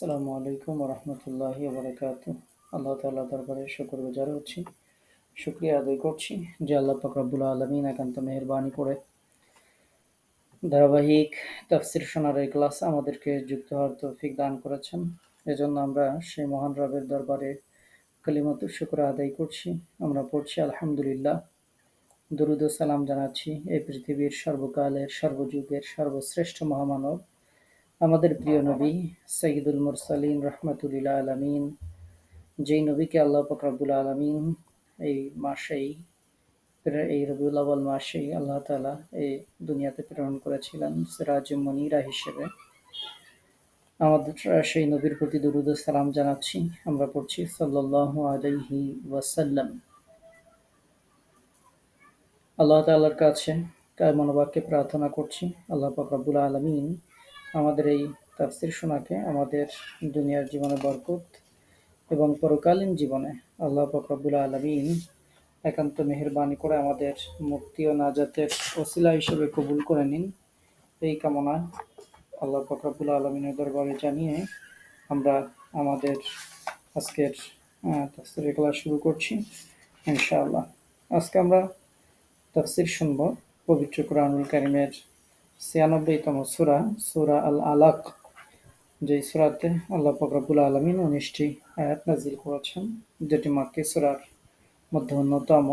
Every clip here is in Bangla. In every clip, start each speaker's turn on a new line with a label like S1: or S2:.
S1: আসসালামু আলাইকুম রহমতুল্লাহি বারকাত আল্লাহ তাল্লাহ দরবারে শুক্র গুজার হচ্ছি, শুক্রিয়া আদায় করছি যে আল্লাহ ফকরাবুল আলমিন একান্ত মেহরবানি করে ধারাবাহিক তাফসির সোনার এই ক্লাস আমাদেরকে যুক্ত হওয়ার তৌফিক দান করেছেন। এজন্য আমরা সেই মহান রবের দরবারে কালিমত শুক্র আদায় করছি। আমরা পড়ছি, আলহামদুলিল্লাহ, দরুদ সালাম জানাচ্ছি। এই পৃথিবীর সর্বকালের, সর্বযুগের সর্বশ্রেষ্ঠ মহামানব আমাদের প্রিয় নবী সঈদুল মুরসালিন রহমতুল্লাহ আলমিন, যেই নবীকে আল্লাহ ফকরাবুল আলমিন এই মাসেই, এই রবিউল মাসেই আল্লাহ তালা এই দুনিয়াতে প্রেরণ করেছিলেন সিরাজ মনিরা হিসেবে। আমাদের সেই নবীর প্রতি দুরুদ সালাম জানাচ্ছি। আমরা পড়ছি সাল্লাহ আলহি ওয়াসাল্লাম। আল্লাহ তাল্লার কাছে কার মনোবাক্যে প্রার্থনা করছি, আল্লাহ ফকরাবুল আলমিন আমাদের এই তাফসির শোনাকে আমাদের দুনিয়ার জীবনে বরকত এবং পরকালীন জীবনে আল্লাহ ফকরাবুল আলমিন একান্ত মেহরবানি করে আমাদের মুক্তি ও নাজাতের ওসিলা হিসেবে কবুল করে নিন। এই কামনা আল্লাহ ফকরাবুল আলমিনের দরবারে জানিয়ে আমরা আমাদের আজকের তাফসিরের ক্লাস শুরু করছি, ইনশাআল্লাহ। আজকে আমরা তাফসির শুনব পবিত্র কোরআনুল কারিমের ছিয়ানব্বইতম সুরা সুরা আল আলাক যে সুরাতে আল্লাহ ফকরাবুল আলমিন উনিশটি আয়াত নাজিল করেছেন, যেটি মাক্কি সুরার মধ্যে অন্যতম।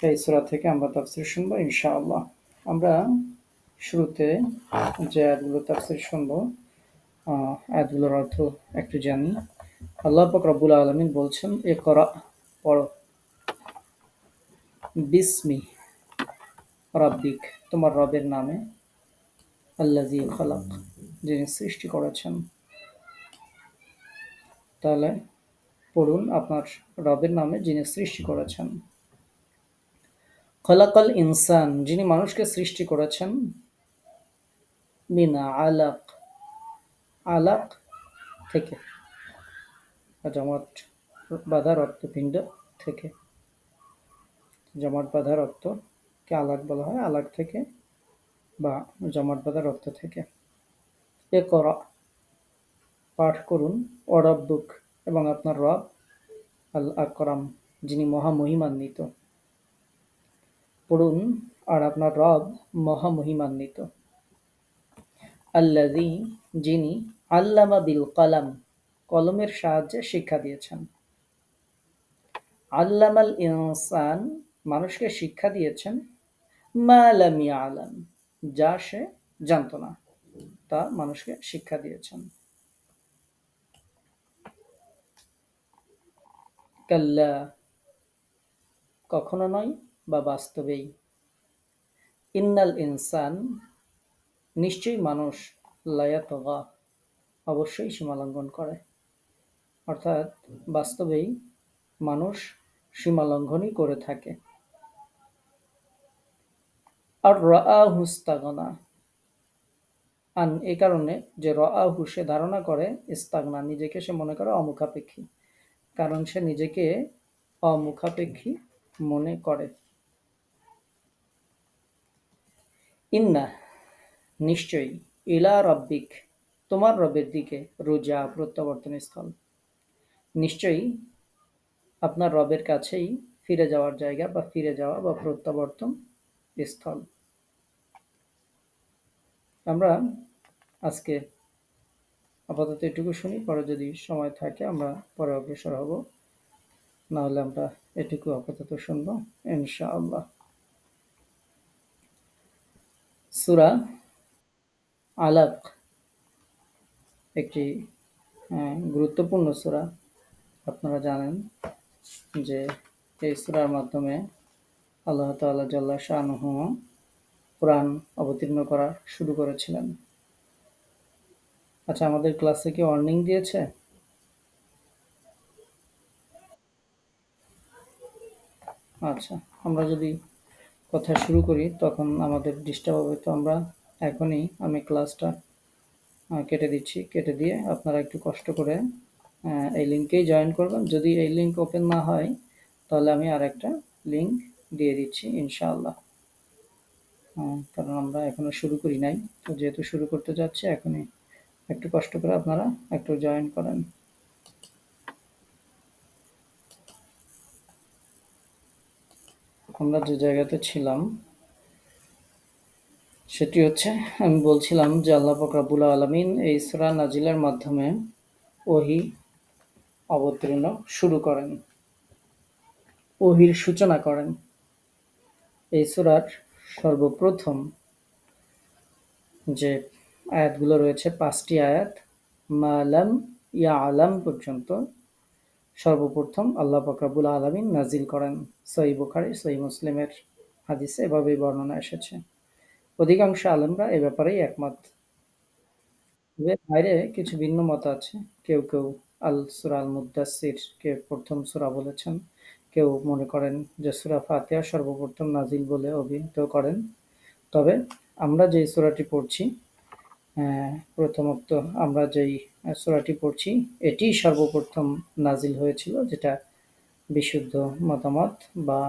S1: এই সুরা থেকে আমরা তাফসির শুনব ইনশাআল্লাহ। আমরা শুরুতে যে আয়াতগুলো তাফসির শুনব আয়াতগুলোর অর্থ একটু জানি। আল্লাহ ফকরাবুল আলমিন বলছেন এ করা পড়ো। বিসমি রব্বিক, তোমার রবের নামে আল্লাজি খালাক, যিনি সৃষ্টি করেছেন। তাহলে পড়ুন আপনার রবের নামে যিনি সৃষ্টি করেছেন। খলাকাল ইনসান, যিনি মানুষকে সৃষ্টি করেছেন। মিনা আলাক আলাক থেকে। জমাট বাধা রক্তপিণ্ড থেকে। জমাট বাধা রক্ত কে আলাক বলা হয়? আলাক থেকে বা জমাট বাঁধা রক্ত থেকে। এ কর পাঠ করুন। অরব্বুক এবং আপনার রব আল আকরাম, যিনি মহামহিমান্বিত। পড়ুন, আর আপনার রব মহামহিমান্বিত। আল্লাদি যিনি আল্লামা বিল কালাম, কলমের সাহায্যে শিক্ষা দিয়েছেন। আল্লামাল ইনসান, মানুষকে শিক্ষা দিয়েছেন মালামিয়া আলাম যা সে জানত না, তা মানুষকে শিক্ষা দিয়েছেন। কাল্লা, কখনো নয় বা বাস্তবেই। ইন্নাল ইনসান, নিশ্চয়ই মানুষ লায়াতগা, অবশ্যই সীমালঙ্ঘন করে। অর্থাৎ বাস্তবেই মানুষ সীমালঙ্ঘনই করে থাকে। আর হুস্তাগনা আন এ কারণে যে রআহু সে ধারণা করে, ইস্তাগনা নিজেকে সে মনে করে অমুখাপেক্ষী। কারণ সে নিজেকে অমুখাপেক্ষী মনে করে। ইন্না, নিশ্চয়ই, ইলা রব্বিক, তোমার রবের দিকে রোজা প্রত্যাবর্তন স্থল। নিশ্চয়ই, আপনার রবের কাছেই ফিরে যাওয়ার জায়গা বা ফিরে যাওয়া বা প্রত্যাবর্তন স্থল। আমরা আজকে আপাতত এটুকু শুনি, পরে যদি সময় থাকে আমরা পরে অগ্রসর হব। না হলে আমরা এটুকু আপাতত শুনব, ইনশাআল্লাহ। সুরা আলাক একটি গুরুত্বপূর্ণ সুরা। আপনারা জানেন যে এই সুরার মাধ্যমে আল্লাহ তাল্লাহ জাল্লা শাহ কোরআন অবতীর্ণ করা শুরু করেছিলেন। আচ্ছা আমাদের ক্লাসে কি ওয়ার্নিং দিয়েছে? আচ্ছা আমরা যদি কথা শুরু করি, তখন আমাদের ডিস্টার্ব হবে। তো আমরা এখনই আমি ক্লাসটা কেটে দিচ্ছি। কেটে দিয়ে আপনারা একটু কষ্ট করে এই লিঙ্কেই জয়েন করবেন। যদি এই লিঙ্ক ওপেন না হয়, তাহলে আমি আর একটা লিঙ্ক দিয়ে দিচ্ছি, ইনশাআল্লাহ। কারণ আমরা এখনও শুরু করি নাই। তো যেহেতু শুরু করতে যাচ্ছি, এখনই একটু কষ্ট করে আপনারা একটু জয়েন করেন। আমরা যে জায়গাতে ছিলাম, সেটি হচ্ছে, আমি বলছিলাম যে আল্লাহ ফকরাবুল আলমিন এই সুরা নাজিলের মাধ্যমে ওহি অবতীর্ণ শুরু করেন, ওহির সূচনা করেন। এই সুরার সর্বপ্রথম যে আয়াতগুলো রয়েছে, পাঁচটি আয়াত মালাম ইয়া আলাম পর্যন্ত সর্বপ্রথম আল্লাহ ফকরাবুল আলমিন নাজিল করেন। সই বুখারি সই মুসলিমের হাদিসে এভাবেই বর্ণনা এসেছে। অধিকাংশ আলেমরা এ ব্যাপারেই একমত। বাইরে কিছু ভিন্ন মত আছে। কেউ কেউ আল সুরা আল মুদাসির কে প্রথম সুরা বলেছেন কেউ মনে করেন যে সুরা ফাতিয়া সর্বপ্রথম নাজিল বলে অভিহিত করেন। তবে আমরা যেই সুরাটি পড়ছি প্রথমত আমরা যেই সুরাটি পড়ছি, এটি সর্বপ্রথম নাজিল হয়েছিল, যেটা বিশুদ্ধ মতামত বা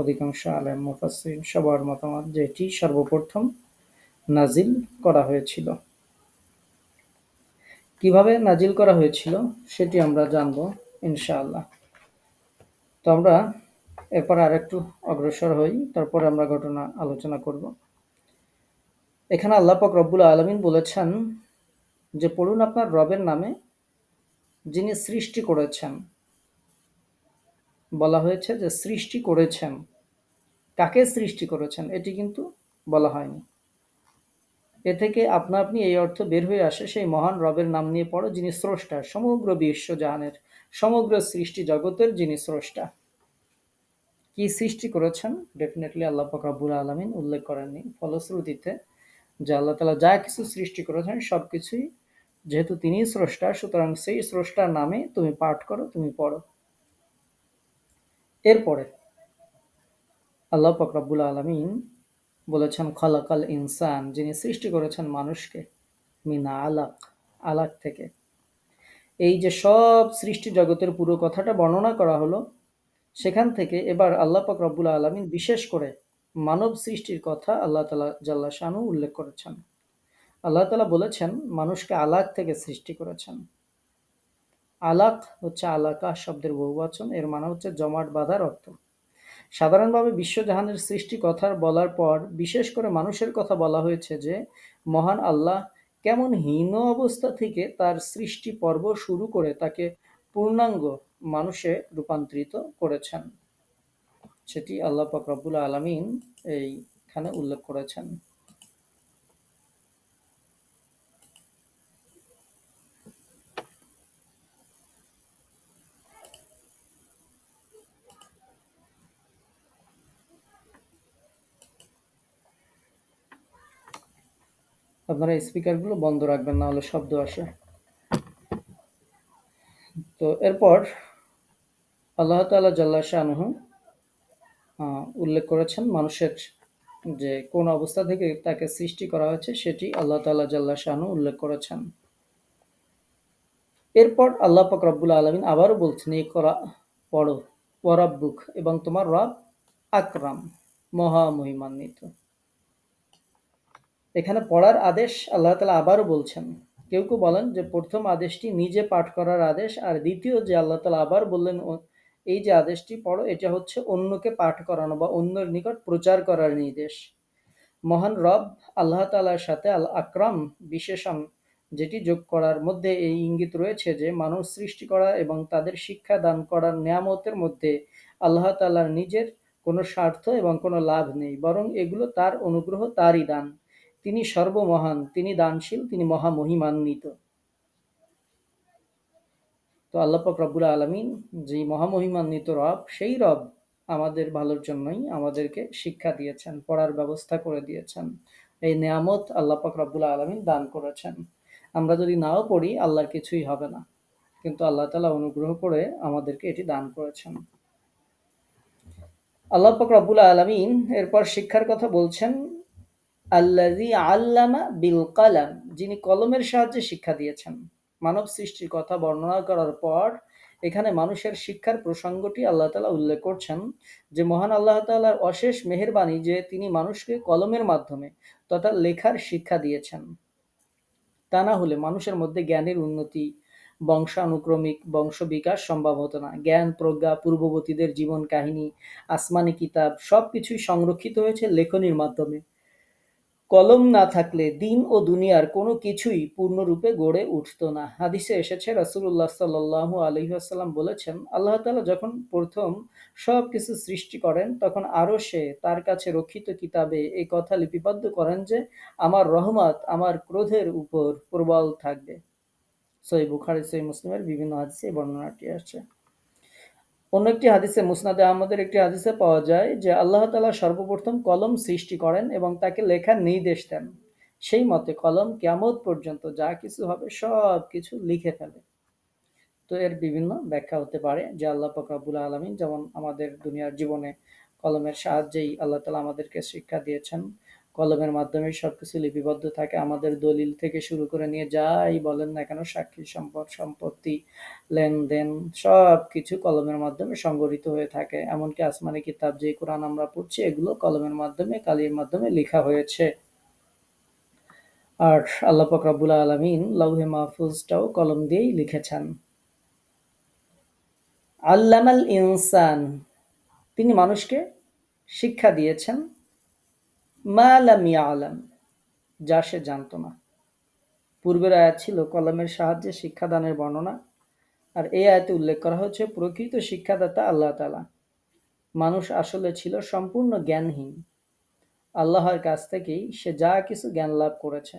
S1: অধিকাংশ আলেম মুফাসসির সবার মতামত যে এটি সর্বপ্রথম নাজিল করা হয়েছিল। কীভাবে নাজিল করা হয়েছিল সেটি আমরা জানব ইনশাআল্লাহ। তো আমরা এরপর আরেকটু অগ্রসর হই, তারপরে আমরা ঘটনা আলোচনা করব। এখানে আল্লাহ পাক রব্বুল আলমিন বলেছেন যে, পড়ুন আপনার রবের নামে যিনি সৃষ্টি করেছেন। বলা হয়েছে যে, সৃষ্টি করেছেন। কাকে সৃষ্টি করেছেন এটি কিন্তু বলা হয়নি। এ থেকে আপনা আপনি এই অর্থ বের হয়ে আসে, সেই মহান রবের নাম নিয়ে পড়ো যিনি স্রষ্টা, সমগ্র বিশ্ব জাহানের সমগ্র সৃষ্টি জগতের যিনি স্রষ্টা। কি সৃষ্টি করেছেন? ডেফিনেটলি আল্লাহ ফকরাবুল আলমিন উল্লেখ করেননি। ফলশ্রুতিতে যে আল্লাহ তালা যা কিছু সৃষ্টি করেছেন সব কিছুই যেহেতু তিনি স্রষ্টা, সুতরাং সেই স্রষ্টার নামে তুমি পাঠ করো, তুমি পড়ো। এরপরে আল্লাহ ফকরাবুল আলমিন বলেছেন, খলাকাল ইনসান যিনি সৃষ্টি করেছেন মানুষকে, মিনা আলাক আলাক থেকে। এই যে সব সৃষ্টি জগতের পুরো কথাটা বর্ণনা করা হলো, সেখান থেকে এবার আল্লাহ পাক রব্বুল আলমিন বিশেষ করে মানব সৃষ্টির কথা আল্লাহ তালা জাল্লা শানু উল্লেখ করেছেন। আল্লাহ তালা বলেছেন, মানুষকে আলাক থেকে সৃষ্টি করেছেন। আলাক হচ্ছে আলাকা শব্দের বহুবচন, এর মানে হচ্ছে জমাট বাঁধার অর্থ। সাধারণভাবে বিশ্বজাহানের সৃষ্টি কথার বলার পর বিশেষ করে মানুষের কথা বলা হয়েছে যে, মহান আল্লাহ কেমন হীন অবস্থা থেকে তার সৃষ্টি পর্ব শুরু করে তাকে পূর্ণাঙ্গ মানুষে রূপান্তরিত করেছেন। সেটি আল্লাহ পাক রব্বুল আলমিন এইখানে উল্লেখ করেছেন। আপনারা স্পিকারগুলো বন্ধ রাখবেন না হলে শব্দ আসে। তো এরপর আল্লাহ তালা জাল্লা শাহনুহ উল্লেখ করেছেন মানুষের যে কোন অবস্থা থেকে তাকে সৃষ্টি করা হয়েছে, সেটি আল্লাহ তালা জাল্লা শাহনু উল্লেখ করেছেন। এরপর আল্লাহ পাক রব্বুল আলমিন আবারও বলছেন এই করা, পড়ো। ওয়ারাব্বুক এবং তোমার রব আকরাম মহামহিমান্বিত এখানে পড়ার আদেশ আল্লাহ তালা আবারও বলছেন। কেউ কেউ বলেন যে প্রথম আদেশটি নিজে পাঠ করার আদেশ, আর দ্বিতীয় যে আল্লাহ তালা আবার বললেন এই যে আদেশটি পড়ো, এটা হচ্ছে অন্যকে পাঠ করানো বা অন্যের নিকট প্রচার করার নির্দেশ। মহান রব আল্লাহ তালার সাথে আল আকরাম বিশেষণ, যেটি যোগ করার মধ্যে এই ইঙ্গিত রয়েছে যে মানুষ সৃষ্টি করা এবং তাদের শিক্ষা দান করার নিয়ামতের মধ্যে আল্লাহ তালার নিজের কোনো স্বার্থ এবং কোনো লাভ নেই, বরং এগুলো তার অনুগ্রহ, তারই দান। তিনি সর্বমহান, তিনি দানশীল, তিনি মহামহিমান্বিত। তো আল্লাপাক রব্বুল আলমিন যে মহামহিমান্বিত রব, সেই রব আমাদের ভালোর জন্যই আমাদেরকে শিক্ষা দিয়েছেন, পড়ার ব্যবস্থা করে দিয়েছেন। এই নিয়ামত আল্লাপাক রব্বুল আলমিন দান করেছেন। আমরা যদি নাও পড়ি, আল্লাহর কিছুই হবে না। কিন্তু আল্লাহ তালা অনুগ্রহ করে আমাদেরকে এটি দান করেছেন। আল্লাহ পাক রব্বুল আলমিন এরপর শিক্ষার কথা বলছেন আল্লাজি আল্লামা বিল কালাম, যিনি কলমের সাহায্যে শিক্ষা দিয়েছেন। মানব সৃষ্টির কথা বর্ণনা করার পর এখানে মানুষের শিক্ষার প্রসঙ্গটি আল্লাহ তালা উল্লেখ করছেন যে, মহান আল্লাহ তালার অশেষ মেহরবানি যে, তিনি মানুষকে কলমের মাধ্যমে তথা লেখার শিক্ষা দিয়েছেন। তা না হলে মানুষের মধ্যে জ্ঞানের উন্নতি, বংশানুক্রমিক, বংশ বিকাশ সম্ভব হতো না। জ্ঞান, প্রজ্ঞা, পূর্ববর্তীদের জীবন কাহিনী, আসমানি কিতাব সব কিছুই সংরক্ষিত হয়েছে লেখনির মাধ্যমে। কলম না থাকলে দিন ও দুনিয়ার কোনো কিছুই পূর্ণরূপে গড়ে উঠত না। হাদিসে এসেছে রাসুল্লাহ সাল্লাহ আলহিহাসাল্লাম বলেছেন, আল্লাহ তালা যখন প্রথম সব কিছু সৃষ্টি করেন, তখন আরও সে তার কাছে রক্ষিত কিতাবে এই কথা লিপিবদ্ধ করেন যে, আমার রহমত আমার ক্রোধের উপর প্রবল থাকবে। সই বুখারি সই মুসলিমের বিভিন্ন হাদিসে বর্ণনাটি আসছে। অন্য একটি হাদিসে মুসনাদে আহমদের একটি হাদিসে পাওয়া যায় যে আল্লাহ তালা সর্বপ্রথম কলম সৃষ্টি করেন এবং তাকে লেখার নির্দেশ দেন। সেই মতে কলম কেমত পর্যন্ত যা কিছু হবে সব কিছু লিখে ফেলে। তো এর বিভিন্ন ব্যাখ্যা হতে পারে যে আল্লাহ ফকরাবুল আলমিন যেমন আমাদের দুনিয়ার জীবনে কলমের সাহায্যেই আল্লাহ তালা আমাদেরকে শিক্ষা দিয়েছেন। কলমের মাধ্যমে সবকিছু লিপিবদ্ধ থাকে। আমাদের দলিল থেকে শুরু করে নিয়ে যাই বলেন না কেন, সাক্ষী, সম্পদ, সম্পত্তি, লেনদেন সব কিছু কলমের মাধ্যমে সংগঠিত হয়ে থাকে। এমনকি আসমানি কিতাব যে কোরআন আমরা পড়ছি, এগুলো কলমের মাধ্যমে, কালির মাধ্যমে লেখা হয়েছে। আর আল্লাহ ফকরাবুল আলমিন লৌহে মাহফুজটাও কলম দিয়েই লিখেছেন। আল্লামাল ইনসান, তিনি মানুষকে শিক্ষা দিয়েছেন মালামিয়া আলাম যা সে জানত না। পূর্বের আয়াত ছিল কলমের সাহায্যে শিক্ষাদানের বর্ণনা, আর এই আয়াতে উল্লেখ করা হয়েছে প্রকৃত শিক্ষাদাতা আল্লাহ তালা মানুষ আসলে ছিল সম্পূর্ণ জ্ঞানহীন। আল্লাহর কাছ থেকেই সে যা কিছু জ্ঞান লাভ করেছে।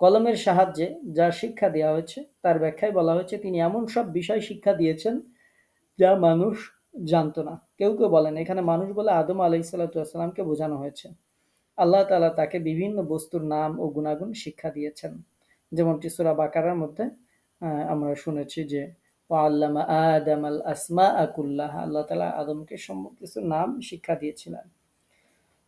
S1: কলমের সাহায্যে যা শিক্ষা দেওয়া হয়েছে, তার ব্যাখ্যায় বলা হয়েছে, তিনি এমন সব বিষয় শিক্ষা দিয়েছেন যা মানুষ জানতো না। কেউ কেউ বলেন, এখানে মানুষ বলে আদম আলাইসাল্লাতামকে বোঝানো হয়েছে। আল্লাহ তালা তাকে বিভিন্ন বস্তুর নাম ও গুণাগুণ শিক্ষা দিয়েছেন। যেমনটি সুরা বাকারার মধ্যে আমরা শুনেছি যে ও আল্লামা আদম আল আসমা আকুল্লাহ আল্লাহ তালা আদমকে সমস্ত কিছুর নাম শিক্ষা দিয়েছিলেন।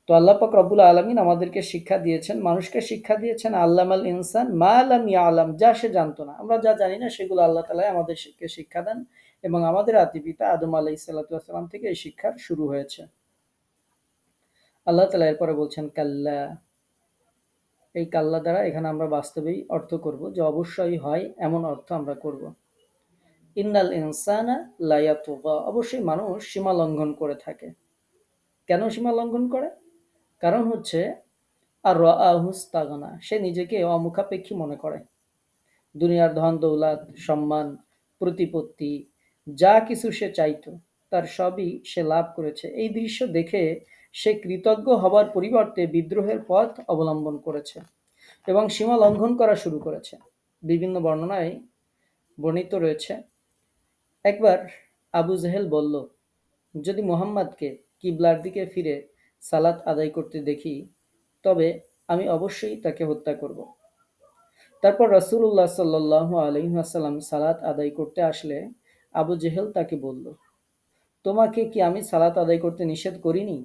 S1: তো আল্লাহ পাক রব্বুল আলমিন আমাদেরকে শিক্ষা দিয়েছেন, মানুষকে শিক্ষা দিয়েছেন আল্লাম আল ইনসান মা আলাম ইয়া আলাম যা সে জানতো না। আমরা যা জানি না, সেগুলো আল্লাহ তালাই আমাদেরকে শিক্ষা দেন এবং আমাদের আদি পিতা আদম আলাই সাল্লাতাম থেকে এই শিক্ষার শুরু হয়েছে। আল্লাহ তালা এরপরে বলছেন, কাল্লা। এই কাল্লা দ্বারা এখানে আমরা বাস্তবেই অর্থ করব যে অবশ্যই হয় এমন অর্থ আমরা করব। ইন্নাল ইনসানা লায়াতুবা অবশ্যই মানুষ সীমা লঙ্ঘন করে থাকে। কেন সীমা লঙ্ঘন করে? কারণ হচ্ছে, আর রাহুস্তাগনা সে নিজেকে অমুখাপেক্ষী মনে করে। দুনিয়ার ধন, দৌলাত, সম্মান, প্রতিপত্তি, যা কিছু সে চাইত, তার সবই সে লাভ করেছে। এই দৃশ্য দেখে সে কৃতজ্ঞ হবার পরিবর্তে বিদ্রোহের পথ অবলম্বন করেছে এবং সীমা লঙ্ঘন করা শুরু করেছে। বিভিন্ন বর্ণনায় বর্ণিত রয়েছে, একবার আবু জেহেল বলল, যদি মোহাম্মদকে কিবলার দিকে ফিরে সালাত আদায় করতে দেখি, তবে আমি অবশ্যই তাকে হত্যা করব। তারপর রসুল্লাহ সাল্লাহ আলহিহাসাল্লাম সালাত আদায় করতে আসলে আবু জেহেল তাকে বলল, তোমাকে কি আমি সালাত আদায় করতে নিষেধ করিনি?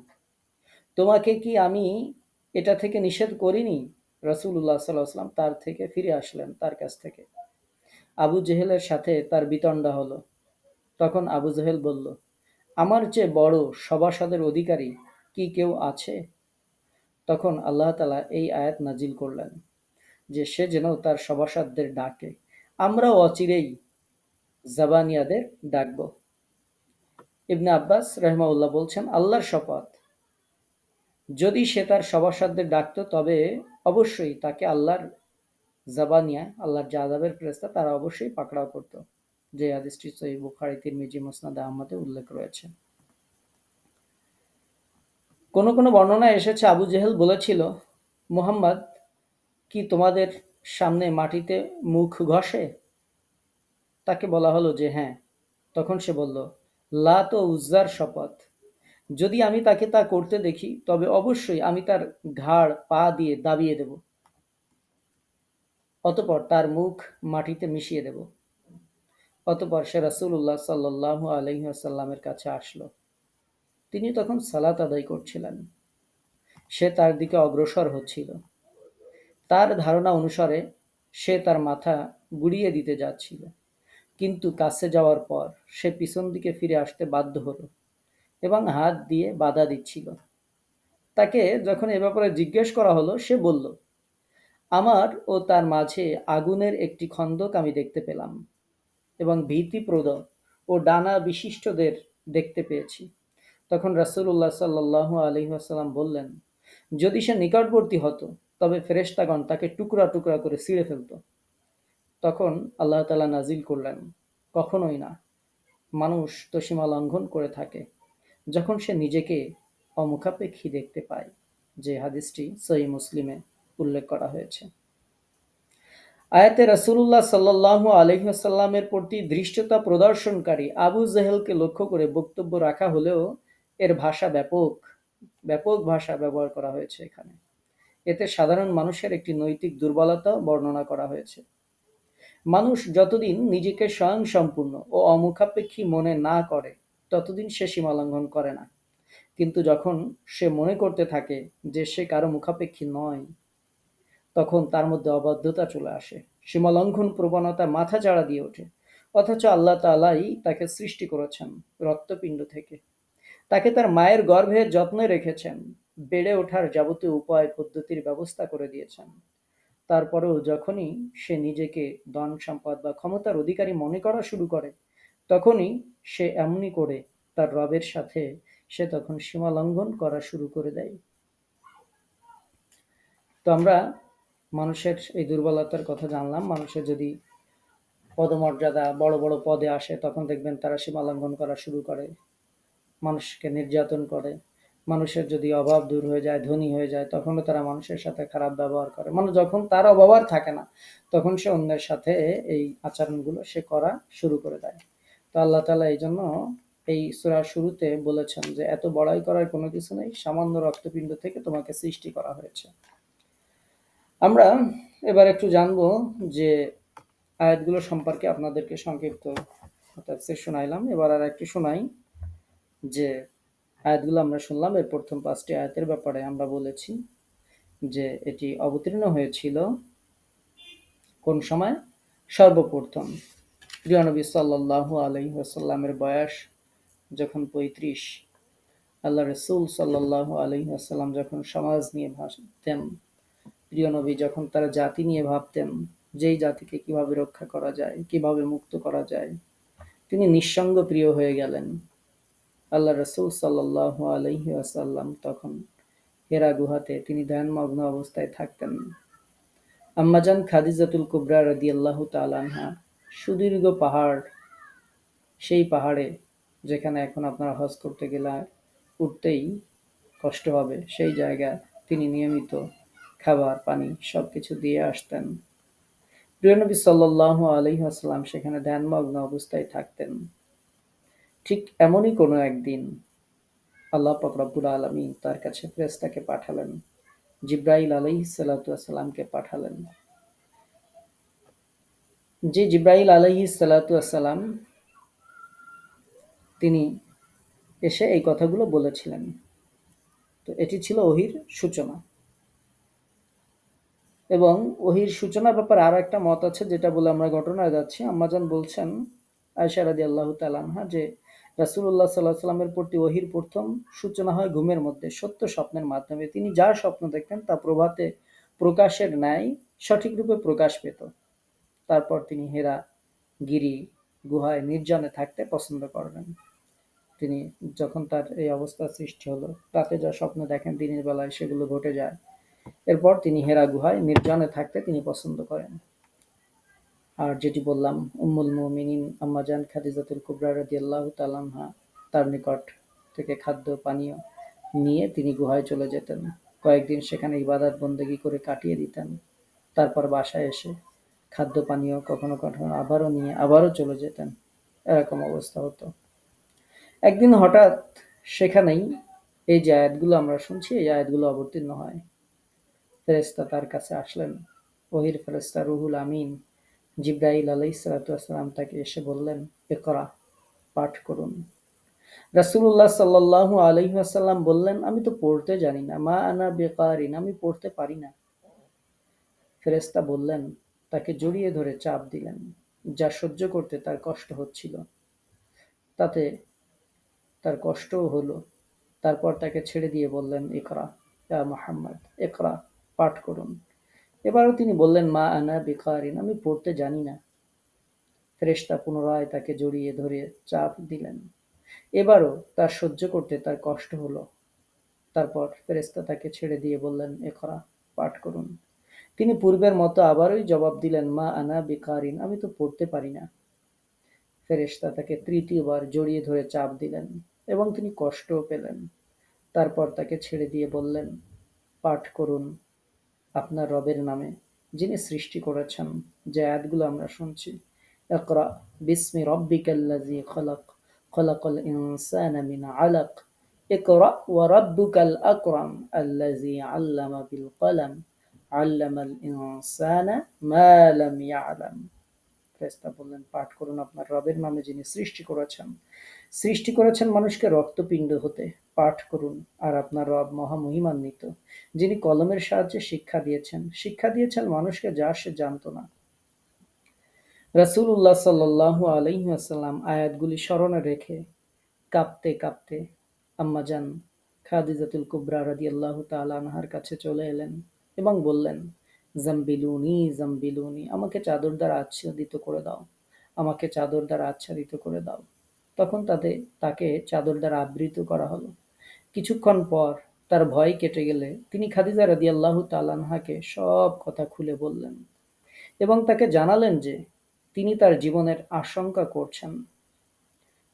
S1: তোমাকে কি আমি এটা থেকে নিষেধ করিনি? রসুল্লাহ সাল্লাহাম তার থেকে ফিরে আসলেন তার কাছ থেকে। আবু জেহেলের সাথে তার বিতণ্ডা হলো। তখন আবু জেহেল বলল, আমার চেয়ে বড় সভাসদের অধিকারী কি কেউ আছে? তখন আল্লাহ তালা এই আয়াত নাজিল করলেন, যে সে যেন তার সভাসদদের ডাকে। আমরাও অচিরেই জাবানিয়াদের ডাকব। ইবনে আব্বাস রহমাউল্লাহ বলছেন, আল্লাহর শপথ। যদি সে তার সভাসদদের ডাকত, তবে অবশ্যই তাকে আল্লাহর জাবানিয়া আল্লাহর জাদাবের ফেরেস্তা তারা অবশ্যই পাকড়াও করত, যে আদিসটি সহি বুখারি, তিরমিজি, মোসনাদ আহমদে উল্লেখ রয়েছে। কোন কোন বর্ণনা এসেছে, আবু জেহেল বলেছিল, মুহাম্মদ, কি তোমাদের সামনে মাটিতে মুখ ঘষে? তাকে বলা হলো যে হ্যাঁ। তখন সে বলল লাত ও উজ্জার শপথ। যদি আমি তাকে তা করতে দেখি, তবে অবশ্যই আমি তার ঘাড় পা দিয়ে দাবিয়ে দেব। অতপর তার মুখ মাটিতে মিশিয়ে দেব। অতপর সে রাসুল্লাহ সাল্লাহ আলহিহাসাল্লামের কাছে আসলো। তিনি তখন সালাত আদায় করছিলেন। সে তার দিকে অগ্রসর হচ্ছিল। তার ধারণা অনুসারে সে তার মাথা গুড়িয়ে দিতে যাচ্ছিল। কিন্তু কাছে যাওয়ার পর সে পিছন দিকে ফিরে আসতে বাধ্য হলো। এবং হাত দিয়ে বাধা দিচ্ছিল। তাকে যখন এ ব্যাপারে জিজ্ঞেস করা হলো, সে বলল, আমার ও তার মাঝে আগুনের একটি খন্দক আমি দেখতে পেলাম এবং ভীতিপ্রদ ও ডানা বিশিষ্টদের দেখতে পেয়েছি। তখন রাসূলুল্লাহ সাল্লাল্লাহু আলাইহি ওয়াসাল্লাম বললেন, যদি সে নিকটবর্তী হতো, তবে ফেরেশতাগণ তাকে টুকরা টুকরা করে ছিঁড়ে ফেলত। তখন আল্লাহ তালা নাজিল করলেন, কখনোই না। মানুষ তো সীমা লঙ্ঘন করে থাকে। যখন সে নিজেকে অমুখাপেক্ষী দেখতে পায়, যে হাদিসটি সহি মুসলিমে উল্লেখ করা হয়েছে। আয়াতে রাসূলুল্লাহ সাল্লাল্লাহু আলাইহি ওয়াসাল্লামের প্রতি ধৃষ্টতা প্রদর্শনকারী আবু জেহেলকে লক্ষ্য করে বক্তব্য রাখা হলেও এর ভাষা ব্যাপক ব্যাপক ভাষা ব্যবহার করা হয়েছে এখানে। এতে সাধারণ মানুষের একটি নৈতিক দুর্বলতা বর্ণনা করা হয়েছে। মানুষ যতদিন নিজেকে স্বয়ংসম্পূর্ণ ও অমুখাপেক্ষী মনে না করে ততদিন সে সীমা লঙ্ঘন করে না। কিন্তু যখন সে মনে করতে থাকে যে সে কারও মুখাপেক্ষী নয়, তখন তার মধ্যে অবাধ্যতা চলে আসে। সীমালঙ্ঘন প্রবণতা মাথা চাড়া দিয়ে ওঠে। অথচ আল্লাহ তালাই তাকে সৃষ্টি করেছেন রক্তপিণ্ড থেকে। তাকে তার মায়ের গর্ভে যত্নে রেখেছেন, বেড়ে ওঠার যাবতীয় উপায় পদ্ধতির ব্যবস্থা করে দিয়েছেন। তারপরেও যখনই সে নিজেকে ধন সম্পদ বা ক্ষমতার অধিকারী মনে করা শুরু করে, তখনই সে এমনই করে তার রবের সাথে সে তখন সীমা লঙ্ঘন করা শুরু করে দেয়। তো আমরা মানুষের এই দুর্বলতার কথা জানলাম। মানুষের যদি পদমর্যাদা বড় বড় পদে আসে, তখন দেখবেন তারা সীমা লঙ্ঘন করা শুরু করে। মানুষকে নির্যাতন করে। মানুষের যদি অভাব দূর হয়ে যায়, ধনী হয়ে যায়, তখনও তারা মানুষের সাথে খারাপ ব্যবহার করে। মানে যখন তার অভাব আর থাকে না, তখন সে অন্যের সাথে এই আচরণগুলো সে করা শুরু করে দেয়। তো আল্লাহ তালা এই জন্য এই সুরার শুরুতে বলেছেন যে, এত বড়াই করার কোনো কিছু নেই, সামান্য রক্তপিণ্ড থেকে তোমাকে সৃষ্টি করা হয়েছে। আমরা এবার একটু জানব যে আয়াতগুলো সম্পর্কে আপনাদেরকে সংক্ষিপ্ত তাফসীর শোনাইলাম। এবার আর একটু শোনাই যে, আয়াতগুলো আমরা শুনলাম। এর প্রথম পাঁচটি আয়াতের ব্যাপারে আমরা বলেছি যে, এটি অবতীর্ণ হয়েছিল কোন সময়? সর্বপ্রথম। প্রিয় নবী সাল্লাল্লাহু আলাইহি ওয়াসাল্লামের বয়স যখন পঁয়ত্রিশ, আল্লাহ রসুল সাল্লাল্লাহু আলাইহি ওয়াসাল্লাম যখন সমাজ নিয়ে ভাসতেন প্রিয় নবী যখন তারা জাতি নিয়ে ভাবতেন, যেই জাতিকে কীভাবে রক্ষা করা যায়, কীভাবে মুক্ত করা যায়, তিনি নিঃসঙ্গ প্রিয় হয়ে গেলেন। আল্লাহ রসুল সাল্লাহ আলহি আসাল্লাম তখন হেরা গুহাতে তিনি ধ্যানমগ্ন অবস্থায় থাকতেন। আম্মাজান খাদিজাতুল কুবরা রদি আল্লাহ তালানহা সুদীর্ঘ পাহাড়, সেই পাহাড়ে যেখানে এখন আপনারা হজ করতে গেলে উঠতেই কষ্ট হবে, সেই জায়গায় তিনি নিয়মিত খাবার, পানি সব কিছু দিয়ে আসতেন। প্রিয়নবী সাল্লাহ আলহিহাস্লাম সেখানে ধ্যানমগ্ন অবস্থায় থাকতেন। ঠিক এমনই কোনো একদিন আল্লাহ ফকরাবুল আলমী তার কাছে ফ্রেস্তাকে পাঠালেন, জিব্রাইল আলহি সাল্লাতামকে পাঠালেন। যে জিব্রাইল আলহি সাল্লাতাম তিনি এসে এই কথাগুলো বলেছিলেন। তো এটি ছিল ওহির সূচনা। এবং ওহির সূচনার ব্যাপারে আর একটা মত আছে, যেটা বলে আমরা ঘটনায় যাচ্ছি। আম্মাজান বলছেন আয়সা রাদি আল্লাহ তালানহা যে রাসুল্লাহ সাল্লাহ সাল্লামের প্রতি ওহির প্রথম সূচনা হয় ঘুমের মধ্যে, সত্য স্বপ্নের মাধ্যমে। তিনি যা স্বপ্ন দেখতেন, তা প্রভাতে প্রকাশের ন্যায় সঠিক রূপে প্রকাশ পেত। তারপর তিনি হেরা গিরি গুহায় নির্জনে থাকতে পছন্দ করলেন তিনি যখন তার এই অবস্থা সৃষ্টি হলো, রাতে যা স্বপ্ন দেখেন দিনের বেলায় সেগুলো ঘটে যায়। এরপর তিনি হেরা গুহায় নির্জনে থাকতে তিনি পছন্দ করেন। আর যেটি বললাম, উম্মুল মুমিনিন আম্মাজান খাদিজাতুল কুবরা রাদিয়াল্লাহু তাআলাহা তার নিকট থেকে খাদ্য পানীয় নিয়ে তিনি গুহায় চলে যেতেন। কয়েকদিন সেখানে ইবাদত বন্দেগি করে কাটিয়ে দিতেন। তারপর বাসায় এসে খাদ্য পানীয় কখনো কখনো আবারও নিয়ে, আবারও চলে যেতেন। এরকম অবস্থা হতো। একদিন হঠাৎ সেখানেই এই যে আয়াতগুলো আমরা শুনছি, এই আয়াতগুলো অবতীর্ণ হয়। ফেরেস্তা তার কাছে আসলেন। ওহির ফেরেস্তা রুহুল আমিন, জিব্রাইল আলাই সালাতাম তাকে এসে বললেন একরা পাঠ করুন। রাসুল্লাহ সাল্লাহ আলহিহাসাল্লাম বললেন, আমি তো পড়তে জানি না। মা আনা বেকারিন, আমি পড়তে পারি না। ফেরেস্তা বললেন তাকে জড়িয়ে ধরে চাপ দিলেন, যা সহ্য করতে তার কষ্ট হচ্ছিল। তাতে তার কষ্টও হলো। তারপর তাকে ছেড়ে দিয়ে বললেন একরা ইয়া মোহাম্মদ একরা পাঠ করুন। এবারও তিনি বললেন, মা আনা বিকারিন, আমি পড়তে জানি না। ফেরেশতা পুনরায় তাকে জড়িয়ে ধরে চাপ দিলেন। এবারও তার সহ্য করতে তার কষ্ট হলো। তারপর ফেরেশতা তাকে ছেড়ে দিয়ে বললেন একরা পাঠ করুন। তিনি পূর্বের মতো আবারই জবাব দিলেন মা আনা বিকারিন আমি তো পড়তে পারি না ফেরেশতা তাকে তৃতীয়বার জড়িয়ে ধরে চাপ দিলেন এবং তিনি কষ্টও পেলেন তারপর তাকে ছেড়ে দিয়ে বললেন পাঠ করুন আপনার রবের নামে যিনি সৃষ্টি করেছেন যে আয়াতগুলো আমরা শুনছি اقرأ باسم ربك الذي خلق خلق الإنسان من علق اقرأ وربك الأكرم الذي علم بالقلم আল্লামাল ইনসানা মালাম ইয়ালাম। ফেরেস্তা বললেন পাঠ করুন আপনার রবের নামে যিনি সৃষ্টি করেছেন। সৃষ্টি করেছেন মানুষকে রক্তপিণ্ড হতে। পাঠ করুন, আর আপনার রব মহামহিমান্বিত, যিনি কলমের সাহায্যে শিক্ষা দিয়েছেন। শিক্ষা দিয়েছেন মানুষকে যা সে জানত না। রাসুল্লাহ সাল্লু আলহিহাসাল্লাম আয়াতগুলি স্মরণে রেখে কাঁপতে কাঁপতে আম্মাজান খাদিজাতুল কুবরা রাদি আল্লাহ তাল আনহার কাছে চলে এলেন। এবং বললেন, জাম্বিলুনি জাম্বিলুনি, আমাকে চাদর দ্বারা আচ্ছাদিত করে দাও। আমাকে চাদর দ্বারা আচ্ছাদিত করে দাও। তখন তাতে, তাকে চাদর দ্বারা আবৃত করা হলো। কিছুক্ষণ পর তার ভয় কেটে গেলে তিনি খাদিজা রাদিয়াল্লাহু তাআলাকে সব কথা খুলে বললেন এবং তাকে জানালেন যে তিনি তার জীবনের আশঙ্কা করছেন।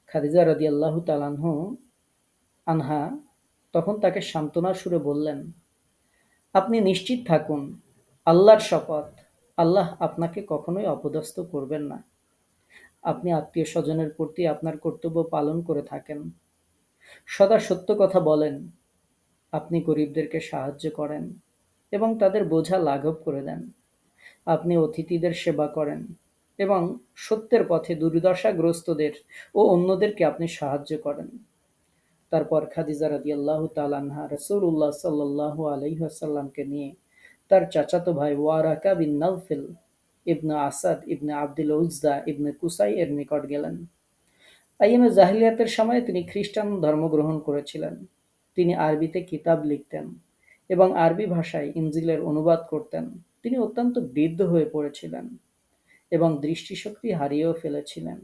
S1: খাদিজা রাদিয়াল্লাহু তাআলাহু আনহা তখন তাকে সান্ত্বনার সুরে বললেন আপনি নিশ্চিত থাকুন, আল্লাহর শপথ, আল্লাহ আপনাকে কখনোই অপদস্থ করবেন না। আপনি আত্মীয় স্বজনের প্রতি আপনার কর্তব্য পালন করে থাকেন। সদা সত্য কথা বলেন, আপনি গরিবদেরকে সাহায্য করেন এবং তাদের বোঝা লাঘব করে দেন। আপনি অতিথিদের সেবা করেন এবং সত্যের পথে দুর্দশাগ্রস্তদের ও অন্যদেরকে আপনি সাহায্য করেন। তারপর খাদিজা রাদিয়াল্লাহু তাআলা আনহা রাসূলুল্লাহ সাল্লাল্লাহু আলাইহি ওয়াসাল্লামকে নিয়ে তার চাচাতো ভাই Waraqa bin Naufal ibn Asad ibn Abdul Uzza ibn Qusai এর নিকট গেলেন। আইএমএ জাহিলিয়াতের সময় তিনি খ্রিস্টান ধর্ম গ্রহণ করেছিলেন। তিনি আরবিতে কিতাব লিখতেন এবং আরবি ভাষায় ইনজিলের অনুবাদ করতেন। তিনি অত্যন্ত বৃদ্ধ হয়ে পড়েছিলেন এবং দৃষ্টিশক্তি হারিয়েও ফেলেছিলেন।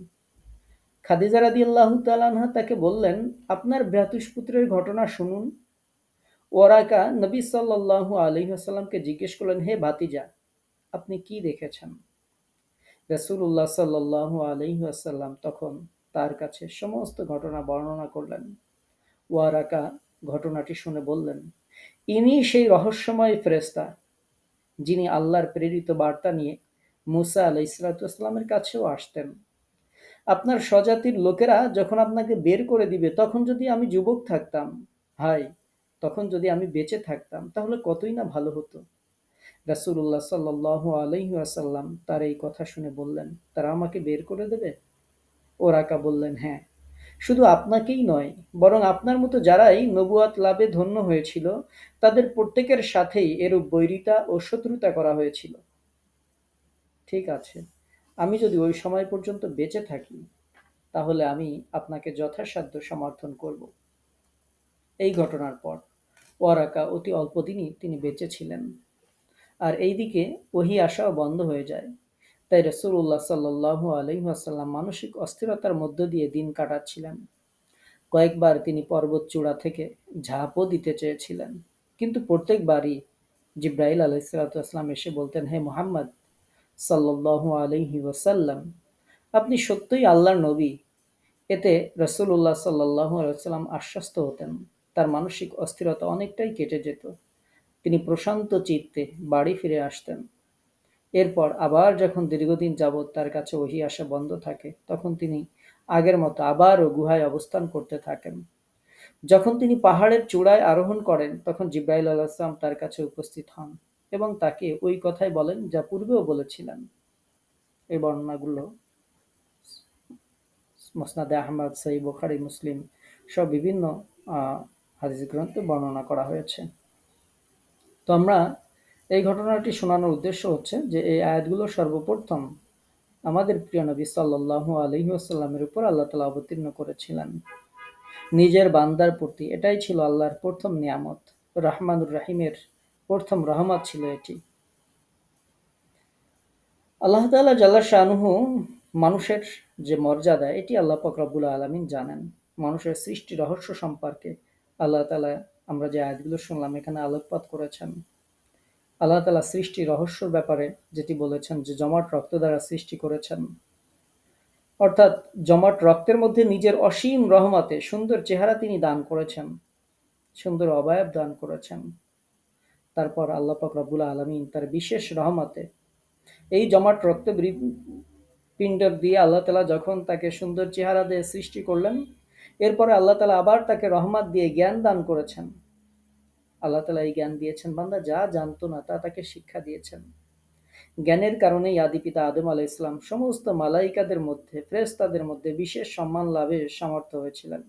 S1: খাদিজা রাদিয়াল্লাহু তাআলা তাকে বললেন, আপনার ভ্রাতুষ্পুত্রের ঘটনা শুনুন। ওয়ারাকা নবী সাল্লাল্লাহু আলাইহি ওয়াসাল্লামকে জিজ্ঞেস করলেন, হে ভাতিজা, আপনি কি দেখেছেন? রাসূলুল্লাহ সাল্লাল্লাহু আলাইহি ওয়াসাল্লাম তখন তার কাছে সমস্ত ঘটনা বর্ণনা করলেন। ওয়ারাকা ঘটনাটি শুনে বললেন, ইনি সেই রহস্যময় ফেরেশতা যিনি আল্লাহর প্রেরিত বার্তা নিয়ে মুসা আলাই ইসলাতামের কাছেও আসতেন। আপনার স্বজাতির লোকেরা যখন আপনাকে বের করে দিবে, তখন যদি আমি যুবক থাকতাম হাই তখন যদি আমি বেঁচে থাকতাম, তাহলে কতই না ভালো হতো? রাসুল্লাহ সাল্লাহ আলহি আসাল্লাম তার এই কথা শুনে বললেন, তারা আমাকে বের করে দেবে? ওরাকা বললেন হ্যাঁ। শুধু আপনাকেই নয়, বরং আপনার মতো যারাই নবুয়াত লাভে ধন্য হয়েছিল, তাদের প্রত্যেকের সাথেই এরূপ বৈরিতা ও শত্রুতা করা হয়েছিল। ঠিক আছে। আমি যদি ওই সময় পর্যন্ত বেঁচে থাকি, তাহলে আমি আপনাকে যথাসাধ্য সমর্থন করব। এই ঘটনার পর ওয়ারাকা অতি অল্প দিনই তিনি বেঁচে ছিলেন। আর এইদিকে ওহি আসাও বন্ধ হয়ে যায়। তাই রসুল্লাহ সাল্লু আলহিহাসাল্লাম মানসিক অস্থিরতার মধ্য দিয়ে দিন কাটাচ্ছিলেন। কয়েকবার তিনি পর্বত চূড়া থেকে ঝাঁপও দিতে চেয়েছিলেন। কিন্তু প্রত্যেকবারই জিব্রাইল আলাইসালাতাম এসে বলতেন, হে মোহাম্মদ সাল্লাহ আলহি ওয়াসাল্লাম। আপনি সত্যই আল্লাহর নবী। এতে রসুল্লাহ সাল্লাহ আলাইসাল্লাম আশ্বস্ত হতেন। তার মানসিক অস্থিরতা অনেকটাই কেটে যেত। তিনি প্রশান্ত চিত্তে বাড়ি ফিরে আসতেন। এরপর আবার যখন দীর্ঘদিন যাবৎ তার কাছে ওহি আসা বন্ধ থাকে, তখন তিনি আগের মতো আবারও গুহায় অবস্থান করতে থাকেন। যখন তিনি পাহাড়ের চূড়ায় আরোহণ করেন, তখন জিব্রাইল আলাহাম তার কাছে উপস্থিত হন। এবং তাকে ওই কথাই বলেন যা পূর্বেও বলেছিলেন এই বর্ণনাগুলো মসনাদে আহমদ সই বোখারি, মুসলিম সব বিভিন্ন হাদিস গ্রন্থে বর্ণনা করা হয়েছে। তো আমরা এই ঘটনাটি শোনানোর উদ্দেশ্য হচ্ছে যে এই আয়াতগুলো সর্বপ্রথম আমাদের প্রিয় নবী সাল্লাহ আলহি আসাল্লামের উপর আল্লাহ তালা অবতীর্ণ করেছিলেন। নিজের বান্দার প্রতি এটাই ছিল আল্লাহর প্রথম নিয়ামত, রহমানুর রাহিমের প্রথম রহমত ছিল এটি। আল্লাহ তাআলা জাল্লা শাহনুহু মানুষের যে মর্যাদা, এটি আল্লাহ পাক রব্বুল আলামিন জানেন। মানুষের সৃষ্টি রহস্য সম্পর্কে আল্লাহ তাআলা আমরা যে আয়াতগুলো শুনলাম, এখানে আলোকপাত করেছেন। আল্লাহ তালা সৃষ্টি রহস্যর ব্যাপারে যেটি বলেছেন যে জমাট রক্ত দ্বারা সৃষ্টি করেছেন। অর্থাৎ জমাট রক্তের মধ্যে নিজের অসীম রহমতে সুন্দর চেহারা তিনি দান করেছেন, সুন্দর অবয়ব দান করেছেন। তারপর আল্লাহ পাক রব্বুল আলমিন তার বিশেষ রহমতে এই জমাট রক্ত পিণ্ডর দিয়ে আল্লাহ তালা যখন তাকে সুন্দর চেহারা দিয়ে সৃষ্টি করলেন, এরপরে আল্লাহ তালা আবার তাকে রহমত দিয়ে জ্ঞান দান করেছেন। আল্লাহ তালা এই জ্ঞান দিয়েছেন, বান্দা যা জানতো না তা তাকে শিক্ষা দিয়েছেন। জ্ঞানের কারণেই আদি পিতা আদম আলাহ ইসলাম সমস্ত মালাইকাদের মধ্যে ফ্রেস্তাদের মধ্যে বিশেষ সম্মান লাভে সামর্থ্য হয়েছিলেন।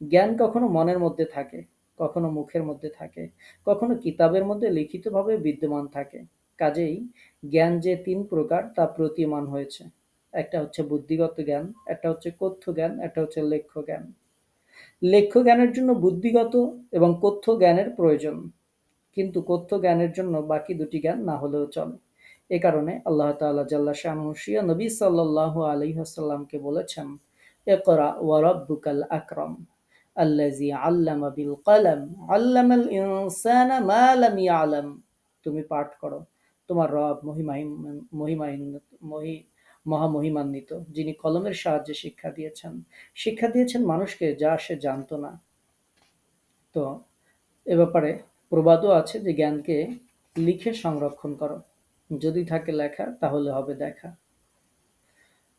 S1: জ্ঞান কখনো মনের মধ্যে থাকে কখনো মুখের মধ্যে থাকে, কখনো কিতাবের মধ্যে লিখিতভাবে বিদ্যমান থাকে। কাজেই জ্ঞান যে তিন প্রকার, তা প্রতীয়মান হয়েছে। একটা হচ্ছে বুদ্ধিগত জ্ঞান, একটা হচ্ছে কথ্য জ্ঞান, একটা হচ্ছে লেখ্য জ্ঞান। লেখ্য জ্ঞানের জন্য বুদ্ধিগত এবং কথ্য জ্ঞানের প্রয়োজন। কিন্তু কথ্য জ্ঞানের জন্য বাকি দুটি জ্ঞান না হলেও চলে। এ কারণে আল্লাহ তাআলা জাল্লা শাহনুশিয়া নবী সাল্লাল্লাহু আলাইহি ওয়াসাল্লামকে বলেছেন, ইকরা ওয়া রাব্বুকাল আকরাম। আল্লাযী আল্লামা বিল কলম। আল্লামাল ইনসানা মা লাম ইয়ালাম। তুমি পাঠ করো। তোমার রব মহিমাহিন মহি, মহামহিমান্বিত, যিনি কলমের সাহায্যে শিক্ষা দিয়েছেন। শিক্ষা দিয়েছেন মানুষকে যা সে জানতো না। তো এ ব্যাপারে প্রবাদও আছে যে জ্ঞানকে লিখে সংরক্ষণ করো। যদি থাকে লেখা, তাহলে হবে দেখা।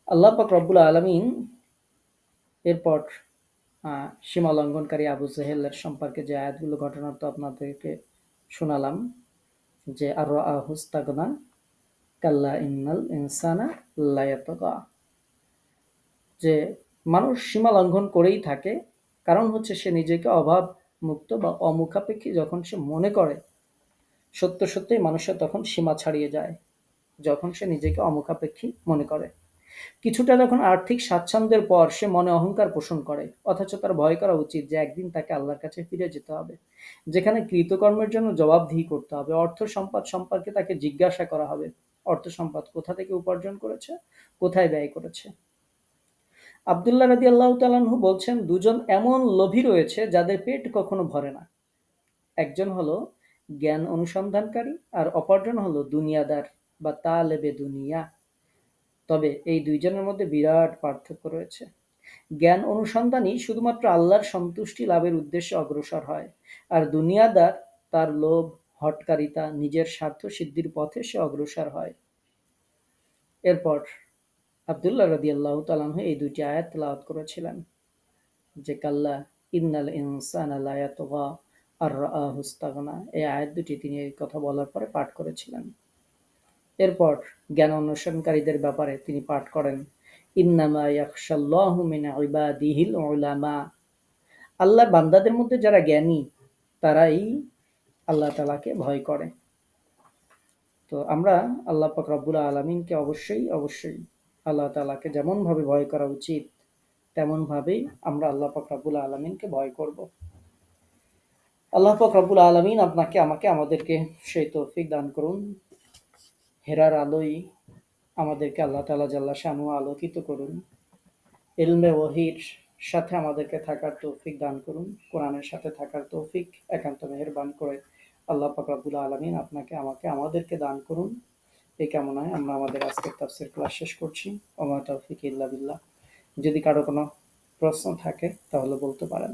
S1: আল্লাহ পাক রব্বুল আলমিন এরপর সীমা লঙ্ঘনকারী আবু জাহেলের সম্পর্কে যে আয়াতগুলো ঘটনা তো আপনাদেরকে শোনালাম, যে আর আহুস্তাগনা কাল্লা ইন্নাল ইনসানা লায়াতগা যে মানুষ সীমা লঙ্ঘন করেই থাকে, কারণ হচ্ছে সে নিজেকে অভাব মুক্ত বা অমুখাপেক্ষী যখন সে মনে করে, সত্য সত্যই মানুষের তখন সীমা ছাড়িয়ে যায়, যখন সে নিজেকে অমুখাপেক্ষী মনে করে। কিছুটা যখন আর্থিক স্বাচ্ছন্দ্যের পর সে মনে অহংকার পোষণ করে, অথচ তার ভয় করা উচিত যে একদিন তাকে আল্লাহর কাছে ফিরে যেতে হবে, যেখানে কৃতকর্মের জন্য জবাবদিহি করতে হবে, অর্থ সম্পদ সম্পর্কে তাকে জিজ্ঞাসা করা হবে, অর্থ সম্পদ কোথা থেকে উপার্জন করেছে, কোথায় ব্যয় করেছে। আবদুল্লাহ রাদি আল্লাহ তালাহু বলছেন, দুজন এমন লোভী রয়েছে যাদের পেট কখনো ভরে না। একজন হলো জ্ঞান অনুসন্ধানকারী আর অপরজন হলো দুনিয়াদার বা তালেবে দুনিয়া। তবে এই দুইজনের মধ্যে বিরাট পার্থক্য রয়েছে। জ্ঞান অনুসন্ধানই শুধুমাত্র আল্লাহর সন্তুষ্টি লাভের উদ্দেশ্যে অগ্রসর হয়, আর দুনিয়াদার তার লোভ, হটকারিতা, নিজের স্বার্থ সিদ্ধির পথে সে অগ্রসর হয়। এরপর আবদুল্লাহ রদি আল্লাহ তালাহ এই দুইটি আয়াত তেলাওয়াত করেছিলেন, যে কাল্লা ইন্নাল ইনসান আলায়াতগা আর হুস্তাগনা এই আয়াত দুটি তিনি এই কথা বলার পরে পাঠ করেছিলেন। এরপর জ্ঞান অনুসরণকারীদের ব্যাপারে তিনি পাঠ করেন, ইন্নামা আল্লাহর বান্দাদের মধ্যে যারা জ্ঞানী, তারাই আল্লাহ তালাকে ভয় করে। তো আমরা আল্লাহ পাক আলমিনকে অবশ্যই অবশ্যই আল্লাহ তালাকে যেমনভাবে ভয় করা উচিত, তেমনভাবেই আমরা আল্লাহ পাক আলমিনকে ভয় করব। আল্লাহ পাক আলমিন আপনাকে, আমাকে, আমাদেরকে সেই তৌফিক দান করুন। হেরার আলোই আমাদেরকে আল্লাহ তালা জাল্লা শানু আলোকিত করুন। এলমে ওহির সাথে আমাদেরকে থাকার তৌফিক দান করুন। কোরআনের সাথে থাকার তৌফিক একান্ত মেহরবান করে আল্লাহ পাকাবুল আলমিন আপনাকে, আমাকে, আমাদেরকে দান করুন। এই কামনায় আমরা আমাদের আজকের তাফসির ক্লাস শেষ করছি। ওমা তৌফিক ইল্লা বিল্লাহ। যদি কারও কোনো প্রশ্ন থাকে তাহলে বলতে পারেন।